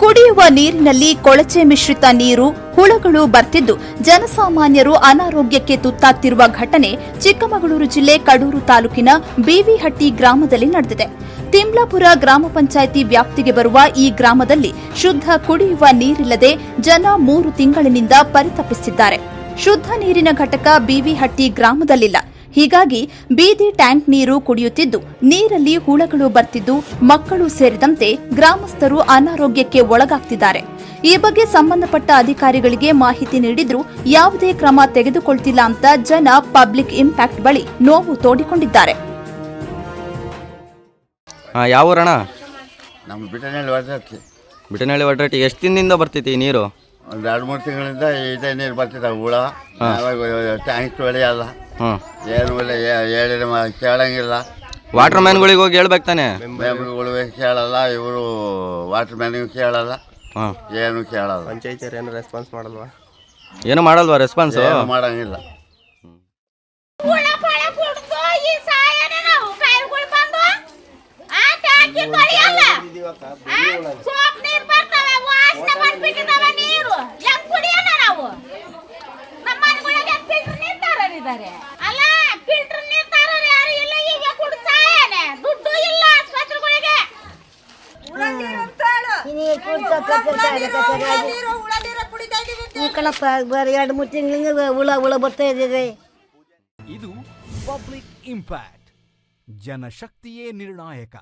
ಕುಡಿಯುವ ನೀರಿನಲ್ಲಿ ಕೊಳಚೆ ಮಿಶ್ರಿತ ನೀರು, ಹುಳಗಳು ಬರ್ತಿದ್ದು. ಜನಸಾಮಾನ್ಯರು ಅನಾರೋಗ್ಯಕ್ಕೆ ತುತ್ತಾಗ್ತಿರುವ ಘಟನೆ ಚಿಕ್ಕಮಗಳೂರು ಜಿಲ್ಲೆ ಕಡೂರು ತಾಲೂಕಿನ ಬಿವಿಹಟ್ಟಿ ಗ್ರಾಮದಲ್ಲಿ ನಡೆದಿದೆ. ತಿಮ್ಲಾಪುರ ಗ್ರಾಮ ಪಂಚಾಯಿತಿ ವ್ಯಾಪ್ತಿಗೆ ಬರುವ ಈ ಗ್ರಾಮದಲ್ಲಿ ಶುದ್ಧ ಕುಡಿಯುವ ನೀರಿಲ್ಲದೆ ಜನ ಮೂರು ತಿಂಗಳಿನಿಂದ ಪರಿತಪಿಸಿದ್ದಾರೆ. ಶುದ್ಧ ನೀರಿನ ಘಟಕ ಬಿವಿಹಟ್ಟಿ ಗ್ರಾಮದಲ್ಲಿಲ್ಲ. ಹೀಗಾಗಿ ಬೀದಿ ಟ್ಯಾಂಕ್ ನೀರು ಕುಡಿಯುತ್ತಿದ್ದು ನೀರಲ್ಲಿ ಹುಳಗಳು ಬರ್ತಿದ್ದು ಮಕ್ಕಳು ಸೇರಿದಂತೆ ಗ್ರಾಮಸ್ಥರು ಅನಾರೋಗ್ಯಕ್ಕೆ ಒಳಗಾಗ್ತಿದ್ದಾರೆ. ಈ ಬಗ್ಗೆ ಸಂಬಂಧಪಟ್ಟ ಅಧಿಕಾರಿಗಳಿಗೆ ಮಾಹಿತಿ ನೀಡಿದ್ರೂ ಯಾವುದೇ ಕ್ರಮ ತೆಗೆದುಕೊಳ್ತಿಲ್ಲ ಅಂತ ಜನ ಪಬ್ಲಿಕ್ ಇಂಪ್ಯಾಕ್ಟ್ ಬಳಿ ನೋವು ತೋಡಿಕೊಂಡಿದ್ದಾರೆ. ನಮ್ಮ ಬಿಟನಹಳ್ಳಿ ಬರ್ತೈತಿ ಬಿಟನಹಳ್ಳಿ ಎಷ್ಟು ದಿನದಿಂದ ಬರ್ತೈತಿ ಈ ನೀರು? ಒಂದು ಎರಡು ಮೂರು ತಿಂಗಳಿಂದ ಇದೇ ನೀರು ಬರ್ತಿದ್ದಾವೆ ಹುಳ. ಟ್ಯಾಂಕ್ ತೊಳೆಯಲ್ಲ. ಹಾಂ. ಏನು ಇಲ್ಲ ಏ- ಹೇಳಿದ್ರೆ ಮ- ಕೇಳಂಗಿಲ್ಲ. ವಾಟರ್ ಮ್ಯಾನ್ಗಳಿಗೆ ಹೋಗಿ ಹೇಳ್ಬೇಕು ತಾನೆ? ಮೆಂಬರ್ಗಳು ಕೇಳಲ್ಲ ಇವರು ವಾಟರ್ ಮ್ಯಾನಿಗೂ ಕೇಳಲ್ಲ ಹಾಂ. ಏನು ಕೇಳಲ್ಲ. ಪಂಚಾಯತಿಯವ್ರು ಏನು ರೆಸ್ಪಾನ್ಸ್ ಮಾಡಲ್ವಾ? ಏನು ಮಾಡಲ್ವಾ ರೆಸ್ಪಾನ್ಸು ಏನು ಮಾಡಂಗಿಲ್ಲ. ಪಳ ಕುಡ್ದು ಈ ಸಾಯನೆ ನಾವು ಕಾಯಿಲೆಗಳು ಬಂದು ಆ ಟ್ಯಾಂಕಿ ತೊಳೆಯಲ್ಲ. ಆ, ಸೋಪ್ ನೀರ್ ಬರ್ತವೆ ಬಂದ್ಬಿಟ್ಟಿದಾವೆ ನೀರು ಹೆಂಗ್ ಕುಡಿಯೋಣ ನಾವು ನಮ್ಮ ಮನೆಗಳಿಗೆ ಫಿಲ್ಟರ್ ನೀರ್ ತಾರಿದ್ದಾರೆ ಅಲ್ಲ ಫಿಲ್ಟರ್ ನೀರ್ ತಾರೋರು ಯಾರು ಇಲ್ಲ ಈಗ ಕುಡ್ದು ಸಾಯನೆ ದುಡ್ಡು ಇಲ್ಲ ಆಸ್ಪತ್ರೆಗಳಿಗೆ. ಕಣಪ್ಪ ಬರೀ ಎರಡು ಮೂರು ತಿಂಗಳಿಗೆ ಹುಳ ಹುಳ ಬರ್ತಾ ಇದು ಪಬ್ಲಿಕ್ ಇಂಪ್ಯಾಕ್ಟ್. ಜನಶಕ್ತಿಯೇ ನಿರ್ಣಾಯಕ.